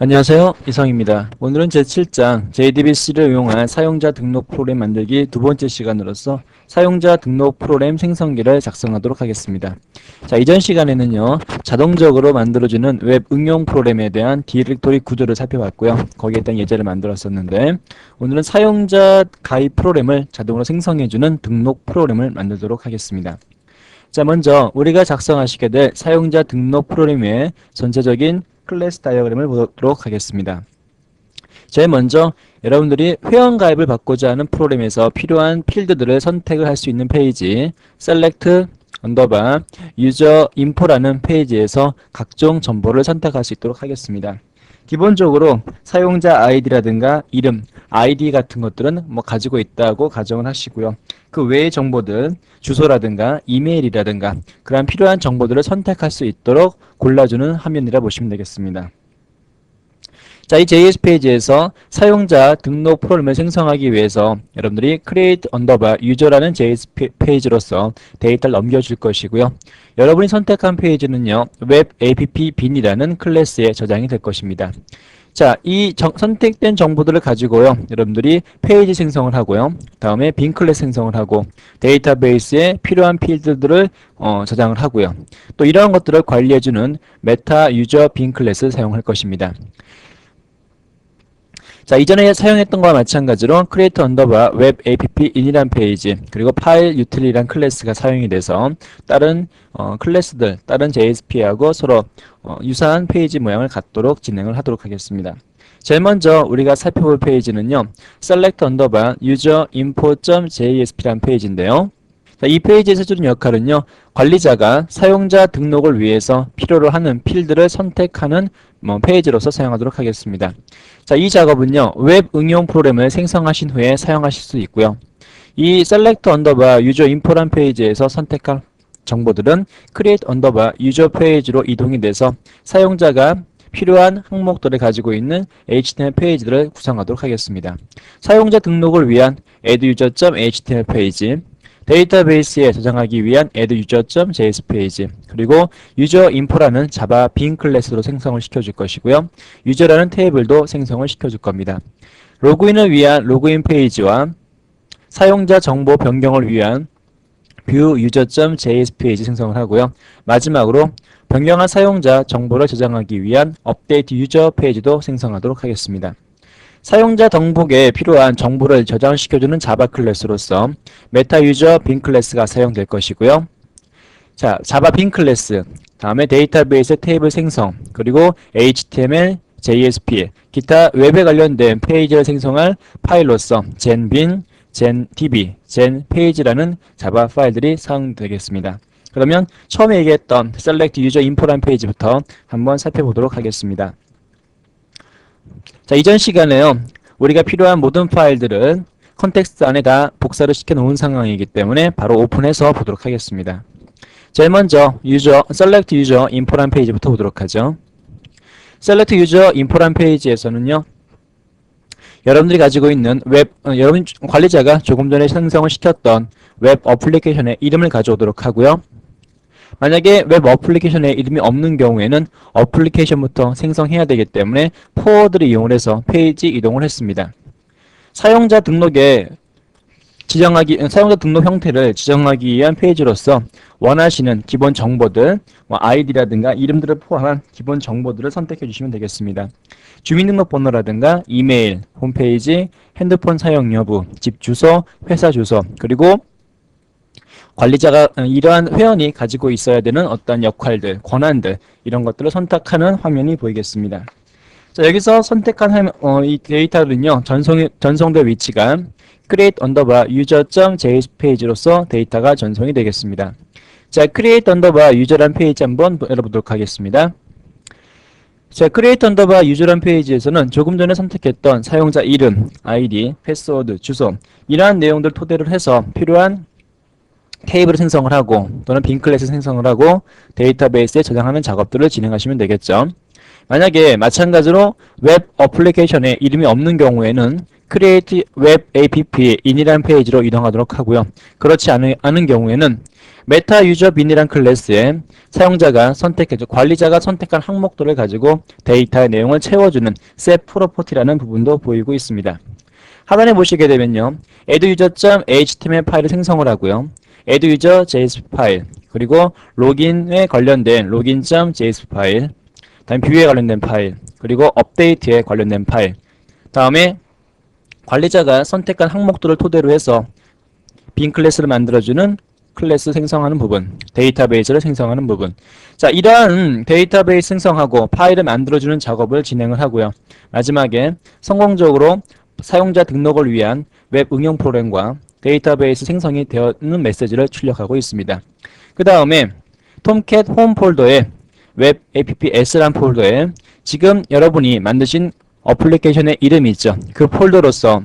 안녕하세요. 이성입니다. 오늘은 제7장 JDBC를 이용한 사용자 등록 프로그램 만들기 두 번째 시간으로서 사용자 등록 프로그램 생성기를 작성하도록 하겠습니다. 자, 이전 시간에는요, 자동적으로 만들어주는 웹 응용 프로그램에 대한 디렉토리 구조를 살펴봤고요. 거기에 대한 예제를 만들었었는데, 오늘은 사용자 가입 프로그램을 자동으로 생성해주는 등록 프로그램을 만들도록 하겠습니다. 자, 먼저 우리가 작성하시게 될 사용자 등록 프로그램의 전체적인 클래스 다이어그램을 보도록 하겠습니다. 제일 먼저 여러분들이 회원 가입을 받고자 하는 프로그램에서 필요한 필드들을 선택을 할 수 있는 페이지 select 언더바 유저 인포라는 페이지에서 각종 정보를 선택할 수 있도록 하겠습니다. 기본적으로 사용자 아이디라든가 이름, 아이디 같은 것들은 뭐 가지고 있다고 가정을 하시고요. 그 외의 정보들, 주소라든가 이메일이라든가 그러한 필요한 정보들을 선택할 수 있도록 골라주는 화면이라 보시면 되겠습니다. 자, 이 JS 페이지에서 사용자 등록 프로그램을 생성하기 위해서 여러분들이 create underbar user라는 JS 페이지로서 데이터를 넘겨줄 것이고요. 여러분이 선택한 페이지는요, web app bin이라는 클래스에 저장이 될 것입니다. 자, 이 정- 선택된 정보들을 가지고요, 여러분들이 페이지 생성을 하고요, 다음에 빈 클래스 생성을 하고, 데이터베이스에 필요한 필드들을 어, 저장을 하고요. 또 이러한 것들을 관리해주는 메타 유저 빈 클래스를 사용할 것입니다. 자, 이전에 사용했던 거와 마찬가지로 create underbar web app in이란 페이지, 그리고 file util이란 클래스가 사용이 돼서 다른 어, 클래스들, 다른 JSP하고 서로 어, 유사한 페이지 모양을 갖도록 진행을 하도록 하겠습니다. 제일 먼저 우리가 살펴볼 페이지는요. select underbar user info.jsp라는 페이지인데요. 자, 이 페이지에서 주는 역할은요. 관리자가 사용자 등록을 위해서 필요로 하는 필드를 선택하는 뭐 페이지로서 사용하도록 하겠습니다. 자, 이 작업은요. 웹 응용 프로그램을 생성하신 후에 사용하실 수 있고요. 이 select underbar user info란 페이지에서 선택할 정보들은 create underbar user 페이지로 이동이 돼서 사용자가 필요한 항목들을 가지고 있는 HTML 페이지를 구성하도록 하겠습니다. 사용자 등록을 위한 adduser.html 페이지, 데이터베이스에 저장하기 위한 adduser.js 페이지, 그리고 user info라는 자바 빈 클래스로 생성을 시켜줄 것이고요. 유저라는 테이블도 생성을 시켜줄 겁니다. 로그인을 위한 로그인 페이지와 사용자 정보 변경을 위한 view user.js 페이지 생성을 하고요. 마지막으로 변경한 사용자 정보를 저장하기 위한 업데이트 유저 페이지도 생성하도록 하겠습니다. 사용자 등록에 필요한 정보를 저장시켜주는 자바 클래스로서 메타 유저 빈 클래스가 사용될 것이고요. 자, 자바 빈 클래스, 다음에 데이터베이스 테이블 생성, 그리고 HTML, JSP, 기타 웹에 관련된 페이지를 생성할 파일로서 genbin, genDB, genpage라는 자바 파일들이 사용되겠습니다. 그러면 처음에 얘기했던 select user info란 페이지부터 한번 살펴보도록 하겠습니다. 자, 이전 시간에요. 우리가 필요한 모든 파일들은 컨텍스트 안에 다 복사를 시켜 놓은 상황이기 때문에 바로 오픈해서 보도록 하겠습니다. 제일 먼저 user, select user info란 페이지부터 보도록 하죠. select user info란 페이지에서는요. 여러분들이 가지고 있는 웹, 어, 여러분 관리자가 조금 전에 생성을 시켰던 웹 어플리케이션의 이름을 가져오도록 하고요. 만약에 웹 어플리케이션에 이름이 없는 경우에는 어플리케이션부터 생성해야 되기 때문에 포워드를 이용해서 페이지 이동을 했습니다. 사용자 등록에 지정하기 사용자 등록 형태를 지정하기 위한 페이지로서 원하시는 기본 정보들, 뭐 아이디라든가 이름들을 포함한 기본 정보들을 선택해 주시면 되겠습니다. 주민등록번호라든가 이메일, 홈페이지, 핸드폰 사용 여부, 집 주소, 회사 주소, 그리고 관리자가 어, 이러한 회원이 가지고 있어야 되는 어떤 역할들, 권한들 이런 것들을 선택하는 화면이 보이겠습니다. 자, 여기서 선택한 어, 이 데이터는요 전송 전송될 위치가 create underbar user.js 페이지로서 데이터가 전송이 되겠습니다. 자, create underbar user란 페이지 한번 열어보도록 하겠습니다. 자, create underbar user란 페이지에서는 조금 전에 선택했던 사용자 이름, 아이디, 패스워드, 주소 이러한 내용들 토대로 해서 필요한 테이블을 생성을 하고 또는 빈 클래스 생성을 하고 데이터베이스에 저장하는 작업들을 진행하시면 되겠죠. 만약에 마찬가지로 웹 어플리케이션에 이름이 없는 경우에는 create web app in이라는 페이지로 이동하도록 하고요. 그렇지 않은, 않은 경우에는 메타 유저 bin이란 클래스에 사용자가 선택해줘 관리자가 선택한 항목들을 가지고 데이터의 내용을 채워주는 set property라는 부분도 보이고 있습니다. 하단에 보시게 되면요. adduser.html 파일을 생성을 하고요. Adduser JS 파일 그리고 로긴에 관련된 login.js 파일 다음 뷰에 관련된 파일 그리고 업데이트에 관련된 파일 다음에 관리자가 선택한 항목들을 토대로 해서 빈 클래스를 만들어주는 클래스 생성하는 부분, 데이터베이스를 생성하는 부분. 자, 이러한 데이터베이스 생성하고 파일을 만들어주는 작업을 진행을 하고요. 마지막에 성공적으로 사용자 등록을 위한 웹 응용 프로그램과 데이터베이스 생성이 되었는 메시지를 출력하고 있습니다. 그 다음에 톰캣 홈 폴더에 웹 app s란 폴더에 지금 여러분이 만드신 어플리케이션의 이름이 있죠. 그 폴더로서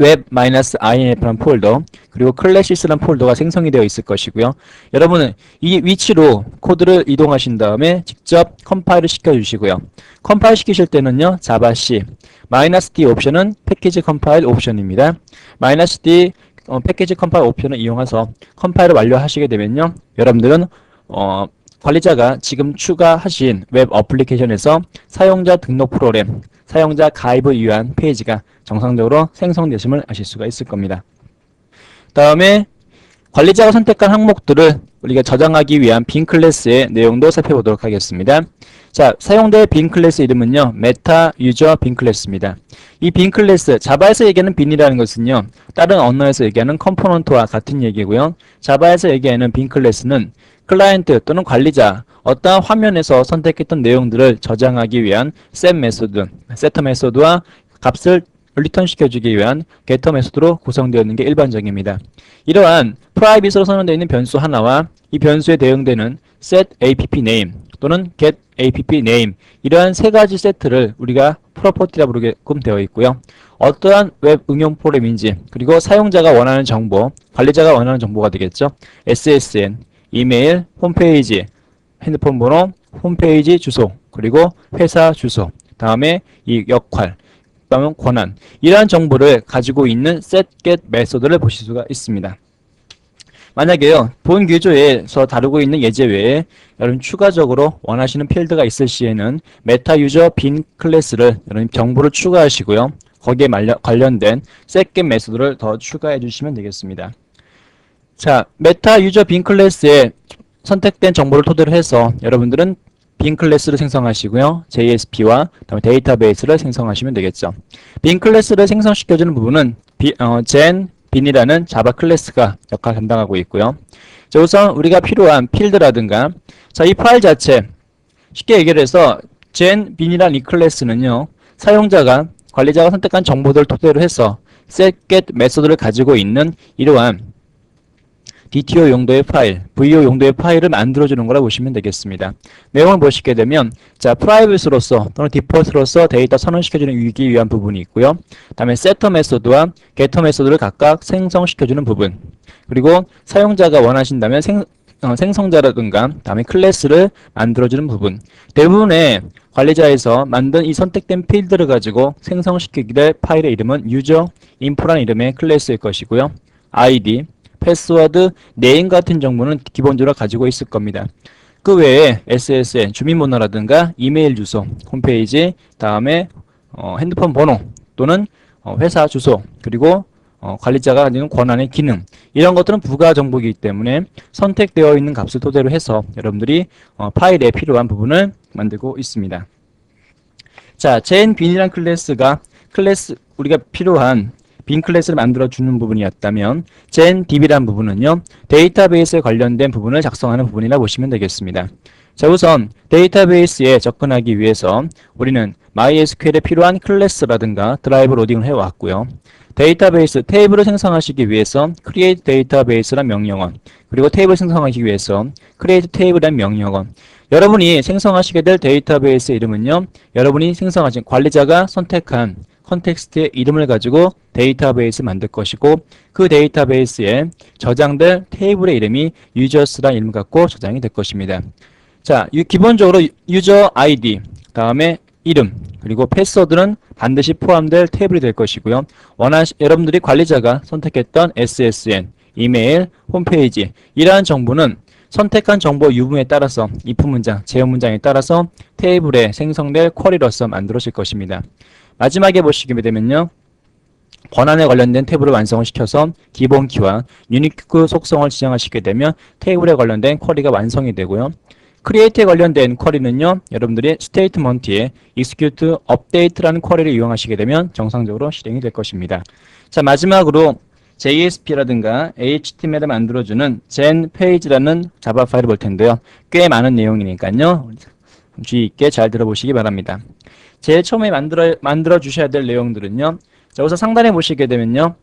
web-inf라는 폴더 그리고 클래시스라는 폴더가 생성이 되어 있을 것이고요. 여러분은 이 위치로 코드를 이동하신 다음에 직접 컴파일을 시켜주시고요. 컴파일 시키실 때는요. 자바C -d 옵션은 패키지 컴파일 옵션입니다. -d 어, 패키지 컴파일 옵션을 이용해서 컴파일을 완료하시게 되면요. 여러분들은 어, 관리자가 지금 추가하신 웹 어플리케이션에서 사용자 등록 프로그램, 사용자 가입을 위한 페이지가 정상적으로 생성되심을 아실 수가 있을 겁니다. 다음에 관리자가 선택한 항목들을 우리가 저장하기 위한 빈 클래스의 내용도 살펴보도록 하겠습니다. 자, 사용될 빈 클래스 이름은요, 메타 유저 빈 클래스입니다. 이 빈 클래스, 자바에서 얘기하는 빈이라는 것은요, 다른 언어에서 얘기하는 컴포넌트와 같은 얘기고요. 자바에서 얘기하는 빈 클래스는 클라이언트 또는 관리자, 어떠한 화면에서 선택했던 내용들을 저장하기 위한 set 메소드, 세터 메소드와 값을 리턴 시켜주기 위한 getter 메소드로 구성되어 있는 게 일반적입니다. 이러한 프라이빗으로 선언되어 있는 변수 하나와 이 변수에 대응되는 set app name 또는 get app name 이러한 세 가지 세트를 우리가 프로퍼티라 부르게끔 되어 있고요. 어떠한 웹 응용 프로그램인지 그리고 사용자가 원하는 정보, 관리자가 원하는 정보가 되겠죠. SSN, 이메일, 홈페이지, 핸드폰 번호, 홈페이지 주소, 그리고 회사 주소, 다음에 이 역할, 다음에 권한 이러한 정보를 가지고 있는 set get 메소드를 보실 수가 있습니다. 만약에요 본 교조에서 다루고 있는 예제 외에 여러분 추가적으로 원하시는 필드가 있을 시에는 메타 유저 빈 클래스를 여러분 정보를 추가하시고요 거기에 관련된 get 메소드를 더 추가해 주시면 되겠습니다. 자 메타 유저 빈 클래스에 선택된 정보를 토대로 해서 여러분들은 빈 클래스를 생성하시고요. JSP와 다음에 데이터베이스를 생성하시면 되겠죠. 빈 클래스를 생성시켜주는 부분은 비, 어, gen 빈이라는 자바 클래스가 역할을 담당하고 있고요. 자, 우선 우리가 필요한 필드라든가 자, 이 파일 자체 쉽게 얘기를 해서 gen 빈이라는 이 클래스는요. 사용자가 관리자가 선택한 정보들을 토대로 해서 set get 메소드를 가지고 있는 이러한 DTO 용도의 파일, VO 용도의 파일을 만들어주는 거라 보시면 되겠습니다. 내용을 보시게 되면 자 프라이빗으로서 또는 디폴트로서 데이터 선언시켜주는 위기 위한 부분이 있고요. 다음에 세터 메소드와 게터 메소드를 각각 생성시켜주는 부분 그리고 사용자가 원하신다면 생, 어, 생성자라든가 다음에 클래스를 만들어주는 부분 대부분의 관리자에서 만든 이 선택된 필드를 가지고 생성시키게 될 파일의 이름은 유저 인포라는 이름의 클래스일 것이고요. ID, 패스워드, 네임 같은 정보는 기본적으로 가지고 있을 겁니다. 그 외에 SSN, 주민번호라든가 이메일 주소, 홈페이지, 다음에 어, 핸드폰 번호 또는 어, 회사 주소, 그리고 어, 관리자가 가지는 권한의 기능 이런 것들은 부가 정보이기 때문에 선택되어 있는 값을 토대로 해서 여러분들이 어, 파일에 필요한 부분을 만들고 있습니다. 자, 제인 빈이란 클래스가 클래스 우리가 필요한 빈 클래스를 만들어 주는 부분이었다면 gen db란 부분은요 데이터베이스에 관련된 부분을 작성하는 부분이라 보시면 되겠습니다. 자 우선 데이터베이스에 접근하기 위해서 우리는 MySQL에 필요한 클래스라든가 드라이브 로딩을 해왔고요. 데이터베이스 테이블을 생성하시기 위해서 create database란 명령어 그리고 테이블 생성하기 위해서 create table이란 명령어 여러분이 생성하시게 될 데이터베이스 이름은요 여러분이 생성하신 관리자가 선택한 컨텍스트의 이름을 가지고 데이터베이스 만들 것이고 그 데이터베이스에 저장될 테이블의 이름이 users라는 이름 갖고 저장이 될 것입니다. 자, 기본적으로 유저 아이디 다음에 이름 그리고 패스워드는 반드시 포함될 테이블이 될 것이고요. 원하 여러분들이 관리자가 선택했던 SSN, 이메일, 홈페이지 이러한 정보는 선택한 정보 유무에 따라서 if 문장, 제어 문장에 따라서 테이블에 생성될 쿼리로서 만들어질 것입니다. 마지막에 보시게 되면요. 권한에 관련된 탭을 완성을 시켜서 기본 키와 유니크 속성을 지정하시게 되면 테이블에 관련된 쿼리가 완성이 되고요. 크리에이트에 관련된 쿼리는요. 여러분들이 스테이트먼트에 execute update라는 쿼리를 이용하시게 되면 정상적으로 실행이 될 것입니다. 자, 마지막으로 JSP라든가 HTML을 만들어주는 gen page라는 자바 파일을 볼 텐데요. 꽤 많은 내용이니까요. 주의 있게 잘 들어보시기 바랍니다. 제일 처음에 만들어, 만들어 주셔야 될 내용들은요. 자, 우선 상단에 보시게 되면요.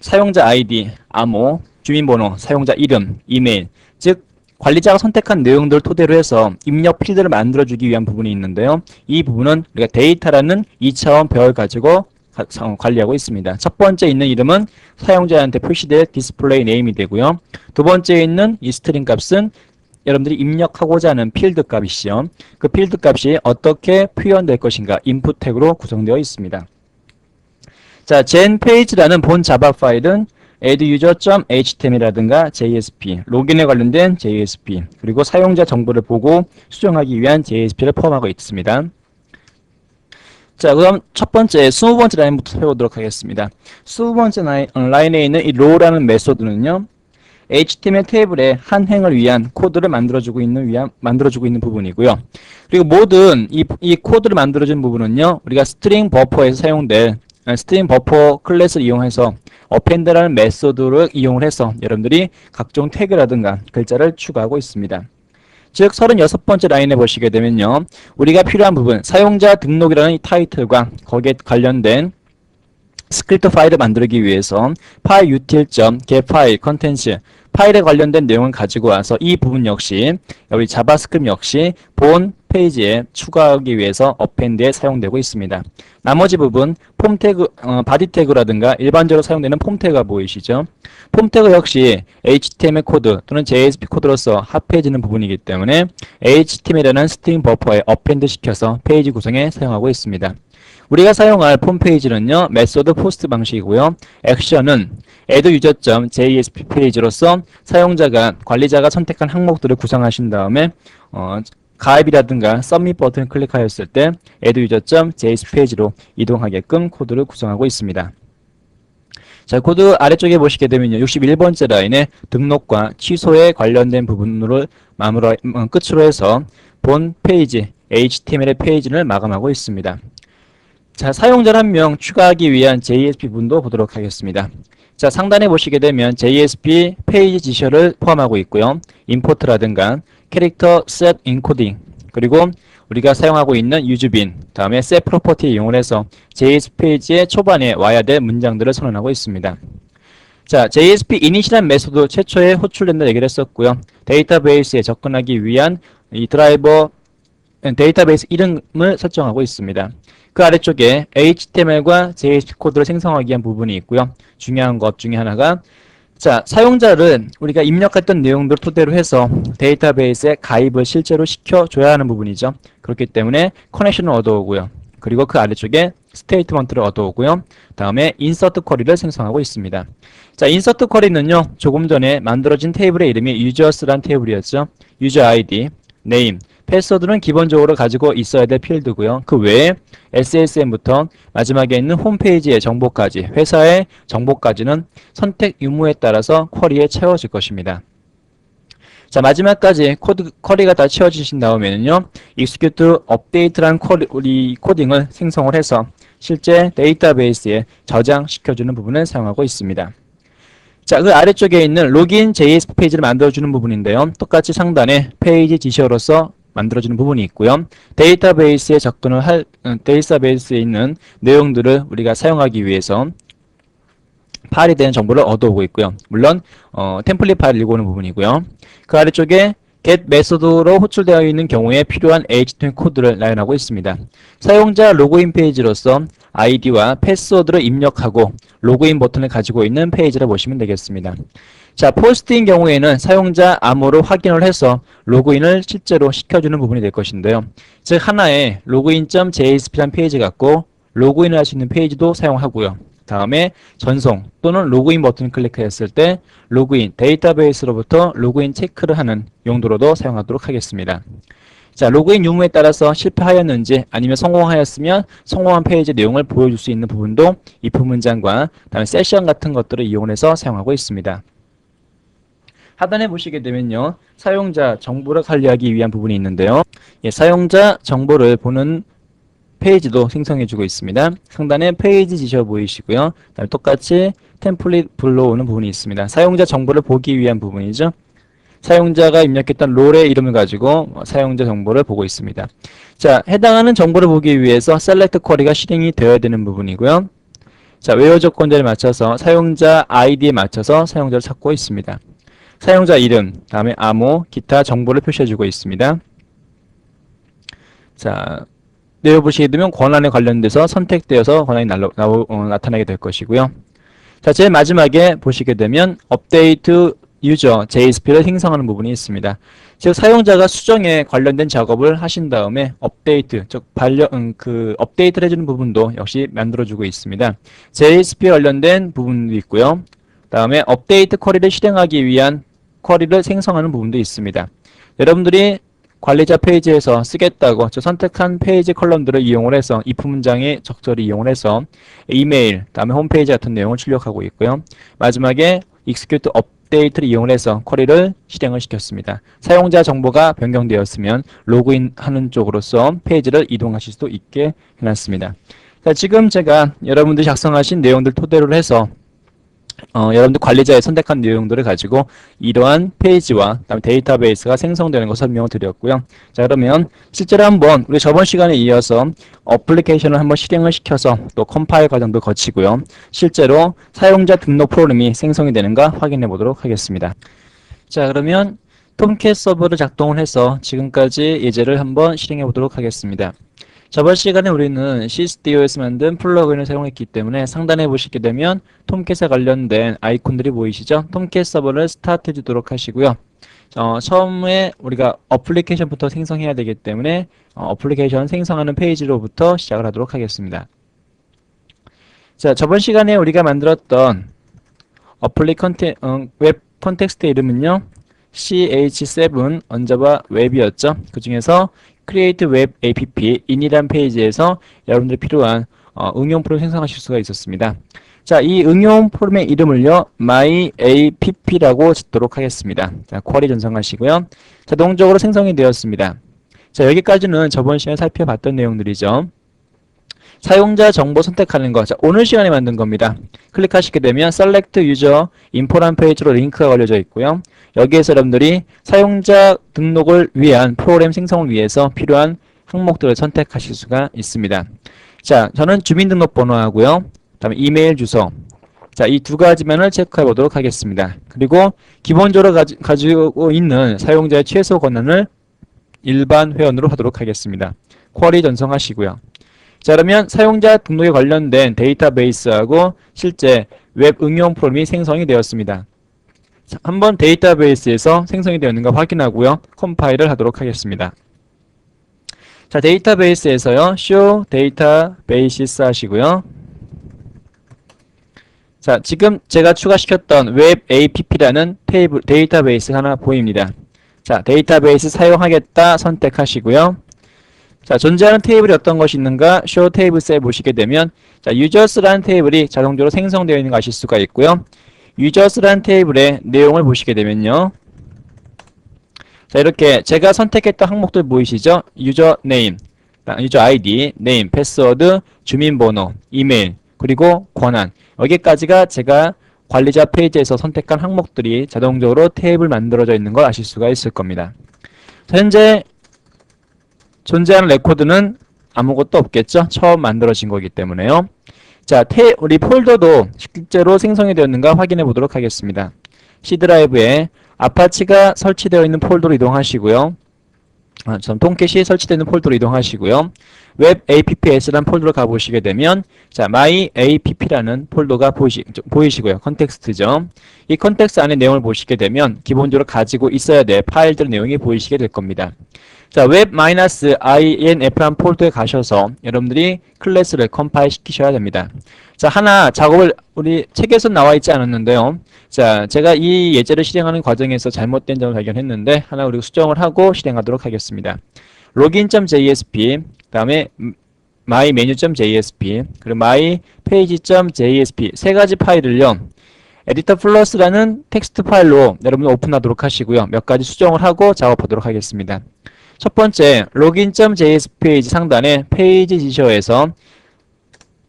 사용자 아이디, 암호, 주민번호, 사용자 이름, 이메일, 즉 관리자가 선택한 내용들을 토대로 해서 입력 필드를 만들어주기 위한 부분이 있는데요. 이 부분은 우리가 데이터라는 2차원 배열 가지고 가- 사- 관리하고 있습니다. 첫 번째 있는 이름은 사용자한테 표시될 디스플레이 네임이 되고요. 두 번째 있는 이 스트링 값은 여러분들이 입력하고자 하는 필드 값이시죠. 그 필드 값이 어떻게 표현될 것인가 인풋 태그로 구성되어 있습니다. 자, genpage라는 본 자바 파일은 adduser.html이라든가 JSP, 로gin에 관련된 JSP, 그리고 사용자 정보를 보고 수정하기 위한 JSP를 포함하고 있습니다. 자, 그럼 첫 번째, 20번째 라인부터 살펴보도록 하겠습니다. 20번째 라인, 어, 라인에 있는 이 row라는 메소드는요, HTML 테이블의 한 행을 위한 코드를 만들어주고 있는 위한 만들어주고 있는 부분이고요. 그리고 모든 이, 이 코드를 만들어준 부분은요, 우리가 스트링 버퍼에서 사용될 아, 스트링 버퍼 클래스를 이용해서 append라는 메소드를 이용을 해서 여러분들이 각종 태그라든가 글자를 추가하고 있습니다. 즉 36번째 라인에 보시게 되면요. 우리가 필요한 부분 사용자 등록이라는 이 타이틀과 거기에 관련된 스크립트 파일을 만들기 위해서 파일 util.get 파일 컨텐츠 파일에 관련된 내용을 가지고 와서 이 부분 역시 우리 자바스크립트 역시 본 페이지에 추가하기 위해서 append에 사용되고 있습니다. 나머지 부분 폼 태그, 어, 바디 태그라든가 일반적으로 사용되는 폼 태그가 보이시죠? 폼 태그 역시 HTML 코드 또는 JSP 코드로서 합해지는 부분이기 때문에 HTML이라는 스트링 버퍼에 append 시켜서 페이지 구성에 사용하고 있습니다. 우리가 사용할 폼 페이지는요, 메소드 포스트 방식이고요. 액션은 add user.jsp 페이지로서 사용자가 관리자가 선택한 항목들을 구성하신 다음에 어, 가입이라든가 submit 버튼을 클릭하였을 때 add user.jsp 페이지로 이동하게끔 코드를 구성하고 있습니다. 자, 코드 아래쪽에 보시게 되면요. 61번째 라인에 등록과 취소에 관련된 부분으로 마무리, 어, 끝으로 해서 본 페이지, HTML의 페이지를 마감하고 있습니다. 자, 사용자 한 명 추가하기 위한 JSP 부분도 보도록 하겠습니다. 자, 상단에 보시게 되면 JSP 페이지 지셔를 포함하고 있고요. 임포트라든가 캐릭터 셋 인코딩 그리고 우리가 사용하고 있는 유즈빈 다음에 set 프로퍼티 이용을 해서 JSP 페이지의 초반에 와야 될 문장들을 선언하고 있습니다. 자, JSP 이니시란 메소드 최초에 호출된다 얘기를 했었고요. 데이터베이스에 접근하기 위한 이 드라이버 데이터베이스 이름을 설정하고 있습니다. 그 아래쪽에 HTML과 JSP 코드를 생성하기 위한 부분이 있고요. 중요한 것 중에 하나가 자, 사용자를 우리가 입력했던 내용들을 토대로 해서 데이터베이스에 가입을 실제로 시켜줘야 하는 부분이죠. 그렇기 때문에 커넥션을 얻어오고요. 그리고 그 아래쪽에 스테이트먼트를 얻어오고요. 다음에 인서트 쿼리를 생성하고 있습니다. 자, 인서트 쿼리는요. 조금 전에 만들어진 테이블의 이름이 users란 테이블이었죠. user ID, name, 패스워드는 기본적으로 가지고 있어야 될 필드고요. 그 외에 SSN부터 마지막에 있는 홈페이지의 정보까지, 회사의 정보까지는 선택 유무에 따라서 쿼리에 채워질 것입니다. 자, 마지막까지 코드, 쿼리가 다 채워지신 다음에는요, execute update라는 쿼리, 코딩을 생성을 해서 실제 데이터베이스에 저장시켜주는 부분을 사용하고 있습니다. 자, 그 아래쪽에 있는 로긴 JS 페이지를 만들어주는 부분인데요. 똑같이 상단에 페이지 지시어로서 만들어주는 부분이 있고요. 데이터베이스에 접근을 할, 어, 데이터베이스에 있는 내용들을 우리가 사용하기 위해서 파일이 되는 정보를 얻어오고 있고요. 물론, 어, 템플릿 파일을 읽어오는 부분이고요. 그 아래쪽에 get 메소드로 호출되어 있는 경우에 필요한 HTML 코드를 나열하고 있습니다. 사용자 로그인 페이지로서 아이디와 패스워드를 입력하고 로그인 버튼을 가지고 있는 페이지를 보시면 되겠습니다. 자, 포스트인 경우에는 사용자 암호로 확인을 해서 로그인을 실제로 시켜주는 부분이 될 것인데요. 즉 하나의 로그인.jsp라는 페이지 갖고 로그인을 할 수 있는 페이지도 사용하고요. 다음에 전송 또는 로그인 버튼을 클릭했을 때 로그인 데이터베이스로부터 로그인 체크를 하는 용도로도 사용하도록 하겠습니다. 자, 로그인 유무에 따라서 실패하였는지 아니면 성공하였으면 성공한 페이지 내용을 보여줄 수 있는 부분도 if 문장과 다음에 세션 같은 것들을 이용해서 사용하고 있습니다. 하단에 보시게 되면요. 사용자 정보를 관리하기 위한 부분이 있는데요. 예, 사용자 정보를 보는 페이지도 생성해주고 있습니다. 상단에 페이지 지셔 보이시고요. 그다음에 똑같이 템플릿 불러오는 부분이 있습니다. 사용자 정보를 보기 위한 부분이죠. 사용자가 입력했던 롤의 이름을 가지고 사용자 정보를 보고 있습니다. 자, 해당하는 정보를 보기 위해서 셀렉트 쿼리가 실행이 되어야 되는 부분이고요. 자, 외워 조건들에 맞춰서 사용자 아이디에 맞춰서 사용자를 찾고 있습니다. 사용자 이름, 다음에 암호, 기타 정보를 표시해주고 있습니다. 자, 내려보시게 되면 권한에 관련돼서 선택되어서 권한이 날로, 나오, 어, 나타나게 될 것이고요. 자, 제일 마지막에 보시게 되면 업데이트 유저 JSP를 생성하는 부분이 있습니다. 즉 사용자가 수정에 관련된 작업을 하신 다음에 업데이트, 즉 반려 음, 그 업데이트를 해주는 부분도 역시 만들어주고 있습니다. JSP 관련된 부분도 있고요. 다음에 업데이트 쿼리를 실행하기 위한 쿼리를 생성하는 부분도 있습니다. 여러분들이 관리자 페이지에서 쓰겠다고 저 선택한 페이지 컬럼들을 이용을 해서 if 문장에 적절히 이용을 해서 이메일, 다음에 홈페이지 같은 내용을 출력하고 있고요. 마지막에 execute update를 이용을 해서 쿼리를 실행을 시켰습니다. 사용자 정보가 변경되었으면 로그인하는 쪽으로서 페이지를 이동하실 수도 있게 해놨습니다. 자, 지금 제가 여러분들이 작성하신 내용들 토대로 해서 어, 여러분들 관리자의 선택한 내용들을 가지고 이러한 페이지와 그다음에 데이터베이스가 생성되는 거 설명을 드렸고요. 자 그러면 실제로 한번 우리 저번 시간에 이어서 어플리케이션을 한번 실행을 시켜서 또 컴파일 과정도 거치고요. 실제로 사용자 등록 프로그램이 생성이 되는가 확인해 보도록 하겠습니다. 자 그러면 톰캣 서버를 작동을 해서 지금까지 예제를 한번 실행해 보도록 하겠습니다. 저번 시간에 우리는 CSDO에서 만든 플러그인을 사용했기 때문에 상단에 보시게 되면 톰캣에 관련된 아이콘들이 보이시죠? 톰캣 서버를 스타트 해 주도록 하시고요. 어, 처음에 우리가 어플리케이션부터 생성해야 되기 때문에 어, 플리케이션 생성하는 페이지로부터 시작을 하도록 하겠습니다. 자, 저번 시간에 우리가 만들었던 어플리 컨테, 어, 웹 컨텍스트 이름은요. ch7 언저바 웹이었죠. 그 중에서 create web app in이란 페이지에서 여러분들 필요한 어, 응용 프로그램 생성하실 수가 있었습니다. 자, 이 응용 프로그램의 이름을요, myapp라고 짓도록 하겠습니다. 자, 쿼리 전송하시고요. 자동적으로 생성이 되었습니다. 자, 여기까지는 저번 시간에 살펴봤던 내용들이죠. 사용자 정보 선택하는 거. 자, 오늘 시간에 만든 겁니다. 클릭하시게 되면 select user info란 페이지로 링크가 걸려져 있고요. 여기에서 여러분들이 사용자 등록을 위한 프로그램 생성을 위해서 필요한 항목들을 선택하실 수가 있습니다. 자, 저는 주민등록번호 하고요. 다음에 이메일 주소. 자, 이 두 가지만을 체크해 보도록 하겠습니다. 그리고 기본적으로 가지, 가지고 있는 사용자의 최소 권한을 일반 회원으로 하도록 하겠습니다. 쿼리 전송하시고요. 자, 그러면 사용자 등록에 관련된 데이터베이스하고 실제 웹 응용 프로그램이 생성이 되었습니다. 자, 한번 데이터베이스에서 생성이 되었는가 확인하고요. 컴파일을 하도록 하겠습니다. 자, 데이터베이스에서요. show databases 하시고요. 자, 지금 제가 추가시켰던 웹 app라는 테이블, 데이터베이스 하나 보입니다. 자, 데이터베이스 사용하겠다 선택하시고요. 자, 존재하는 테이블이 어떤 것이 있는가 show tables에 보시게 되면 자, users라는 테이블이 자동적으로 생성되어 있는 거 아실 수가 있고요. users라는 테이블의 내용을 보시게 되면요. 자, 이렇게 제가 선택했던 항목들 보이시죠? 유저 네임, 유저 아이디, 네임, 패스워드, 주민번호, 이메일, 그리고 권한. 여기까지가 제가 관리자 페이지에서 선택한 항목들이 자동적으로 테이블 만들어져 있는 걸 아실 수가 있을 겁니다. 자, 현재 존재하는 레코드는 아무것도 없겠죠? 처음 만들어진 거기 때문에요. 자, 테, 우리 폴더도 실제로 생성이 되었는가 확인해 보도록 하겠습니다. C 드라이브에 아파치가 설치되어 있는 폴더로 이동하시고요. 아, 전 통캣이 설치되어 있는 폴더로 이동하시고요. 웹 apps라는 폴더로 가보시게 되면 자 my app라는 폴더가 보이시, 보이시고요. 컨텍스트죠. 이 컨텍스트 안에 내용을 보시게 되면 기본적으로 가지고 있어야 될 파일들 내용이 보이시게 될 겁니다. 자, web-inf라는 폴더에 가셔서 여러분들이 클래스를 컴파일 시키셔야 됩니다. 자, 하나 작업을 우리 책에서 나와 있지 않았는데요. 자, 제가 이 예제를 실행하는 과정에서 잘못된 점을 발견했는데 하나 우리 수정을 하고 실행하도록 하겠습니다. login.jsp 그 다음에 mymenu.jsp 그리고 mypage.jsp 세 가지 파일을요. 에디터 플러스라는 텍스트 파일로 여러분 오픈하도록 하시고요. 몇 가지 수정을 하고 작업하도록 하겠습니다. 첫 번째 login.js 페이지 상단에 페이지 지셔에서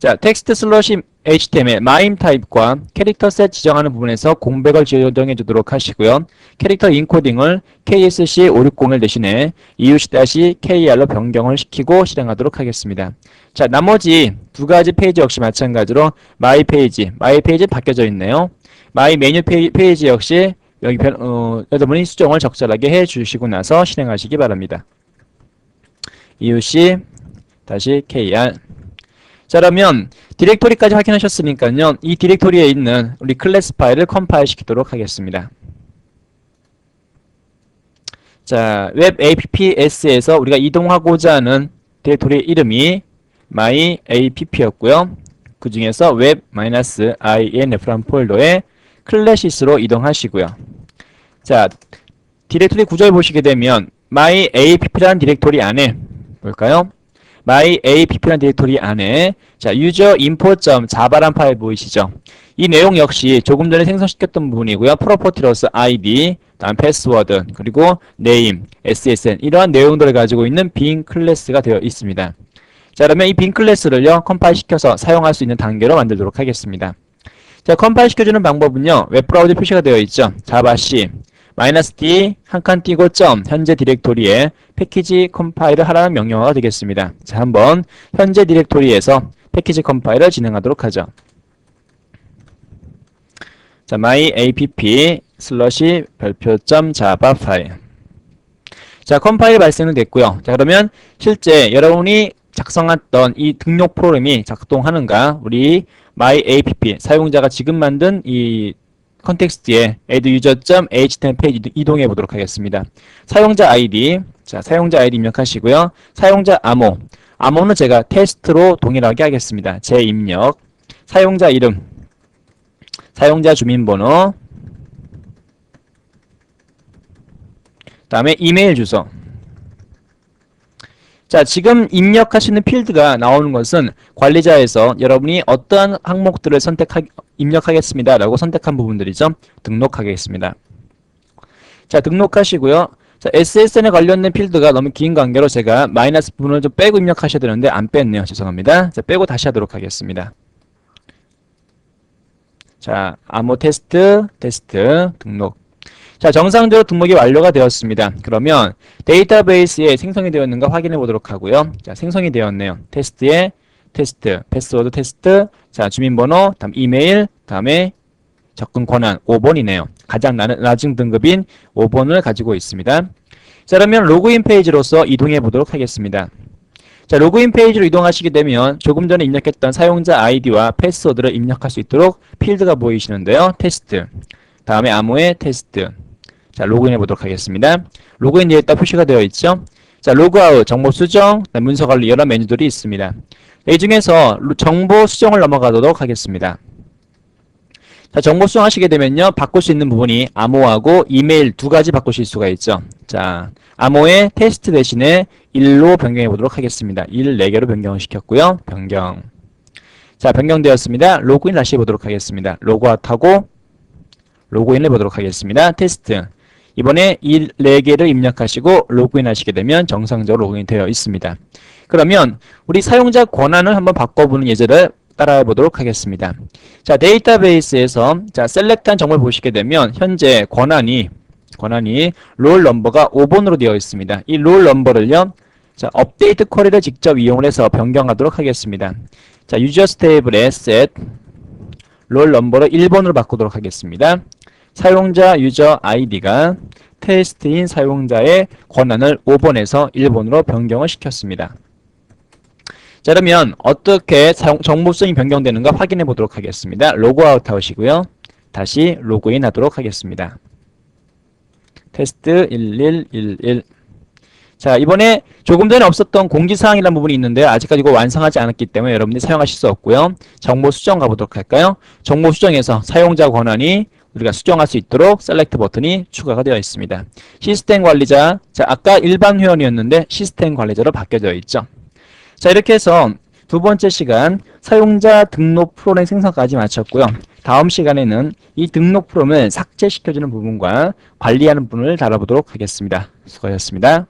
자 텍스트 슬러시 html 마임 타입과 캐릭터 셋 지정하는 부분에서 공백을 지정해 주도록 하시고요. 캐릭터 인코딩을 KSC560을 대신에 EUC-KR로 변경을 시키고 실행하도록 하겠습니다. 자 나머지 두 가지 페이지 역시 마찬가지로 마이 페이지, 마이 페이지 바뀌어져 있네요. 마이 메뉴 페이, 페이지 역시 여기 변, 어, 여러분이 수정을 적절하게 해 주시고 나서 실행하시기 바랍니다. EUC 다시 KR 자 그러면 디렉토리까지 확인하셨으니까요. 이 디렉토리에 있는 우리 클래스 파일을 컴파일 시키도록 하겠습니다. 자, 웹 apps에서 우리가 이동하고자 하는 디렉토리 이름이 my app였고요. 그 중에서 web-inf라는 폴더에 클래시스로 이동하시고요. 자, 디렉토리 구조를 보시게 되면 my app라는 디렉토리 안에 볼까요? My app라는 디렉토리 안에 자 user import.java란 파일 보이시죠? 이 내용 역시 조금 전에 생성시켰던 부분이고요. 프로퍼티로서 id, 다음 패스워드, 그리고 name, ssn 이러한 내용들을 가지고 있는 빈 클래스가 되어 있습니다. 자 그러면 이 빈 클래스를요 컴파일 시켜서 사용할 수 있는 단계로 만들도록 하겠습니다. 자 컴파일 시켜주는 방법은요 웹브라우저 표시가 되어 있죠. java c 마이너스 D 한 칸 띄고 점 현재 디렉토리에 패키지 컴파일을 하라는 명령어가 되겠습니다. 자, 한번 현재 디렉토리에서 패키지 컴파일을 진행하도록 하죠. 자, my app 슬러시 별표점 java 파일. 자, 컴파일 발생은 됐고요. 자, 그러면 실제 여러분이 작성했던 이 등록 프로그램이 작동하는가? 우리 my app 사용자가 지금 만든 이 컨텍스트에 add user.html 페이지 이동해 보도록 하겠습니다. 사용자 아이디, 자 사용자 아이디 입력하시고요. 사용자 암호, 암호는 제가 테스트로 동일하게 하겠습니다. 제 입력, 사용자 이름, 사용자 주민번호, 다음에 이메일 주소. 자, 지금 입력하시는 필드가 나오는 것은 관리자에서 여러분이 어떠한 항목들을 선택하, 입력하겠습니다. 라고 선택한 부분들이죠. 등록하겠습니다. 자, 등록하시고요. 자, SSN에 관련된 필드가 너무 긴 관계로 제가 마이너스 부분을 좀 빼고 입력하셔야 되는데 안 뺐네요. 죄송합니다. 자, 빼고 다시 하도록 하겠습니다. 자, 암호 테스트, 테스트, 등록. 자, 정상적으로 등록이 완료가 되었습니다. 그러면 데이터베이스에 생성이 되어 있는가 확인해 보도록 하고요. 자, 생성이 되었네요. 테스트에 테스트, 패스워드 테스트, 자, 주민번호, 다음 이메일, 다음에 접근 권한 5번이네요. 가장 나, 낮은 등급인 5번을 가지고 있습니다. 자, 그러면 로그인 페이지로서 이동해 보도록 하겠습니다. 자, 로그인 페이지로 이동하시게 되면 조금 전에 입력했던 사용자 아이디와 패스워드를 입력할 수 있도록 필드가 보이시는데요. 테스트, 다음에 암호의 테스트, 자, 로그인해 보도록 하겠습니다. 로그인 있다 표시가 되어 있죠. 자, 로그아웃, 정보 수정, 문서 관리 여러 메뉴들이 있습니다. 이 중에서 정보 수정을 넘어가도록 하겠습니다. 자, 정보 수정하시게 되면요. 바꿀 수 있는 부분이 암호하고 이메일 두 가지 바꾸실 수가 있죠. 자, 암호의 테스트 대신에 1로 변경해 보도록 하겠습니다. 1 4개로 변경을 시켰고요. 변경. 자, 변경되었습니다. 로그인 다시 해보도록 하겠습니다. 로그아웃하고 로그인을 해보도록 하겠습니다. 테스트. 이번에 이 4개를 입력하시고 로그인 하시게 되면 정상적으로 로그인 되어 있습니다. 그러면 우리 사용자 권한을 한번 바꿔보는 예제를 따라해 보도록 하겠습니다. 자, 데이터베이스에서 자, 셀렉트한 정보를 보시게 되면 현재 권한이 권한이 롤 넘버가 5번으로 되어 있습니다. 이 롤 넘버를요. 자, 업데이트 쿼리를 직접 이용을 해서 변경하도록 하겠습니다. 자, 유저 스 테이블에 set 롤 넘버를 1번으로 바꾸도록 하겠습니다. 사용자 유저 아이디가 테스트인 사용자의 권한을 5번에서 1번으로 변경을 시켰습니다. 자, 그러면 어떻게 사용, 정보 수정이 변경되는가 확인해 보도록 하겠습니다. 로그아웃 하시고요. 다시 로그인 하도록 하겠습니다. 테스트 1111 자, 이번에 조금 전에 없었던 공지사항이라는 부분이 있는데요. 아직까지 이거 완성하지 않았기 때문에 여러분들이 사용하실 수 없고요. 정보 수정 가보도록 할까요? 정보 수정에서 사용자 권한이 우리가 수정할 수 있도록 셀렉트 버튼이 추가가 되어 있습니다. 시스템 관리자, 자, 아까 일반 회원이었는데 시스템 관리자로 바뀌어져 있죠. 자, 이렇게 해서 두 번째 시간 사용자 등록 프로그램 생성까지 마쳤고요. 다음 시간에는 이 등록 프로그램을 삭제시켜주는 부분과 관리하는 부분을 다뤄보도록 하겠습니다. 수고하셨습니다.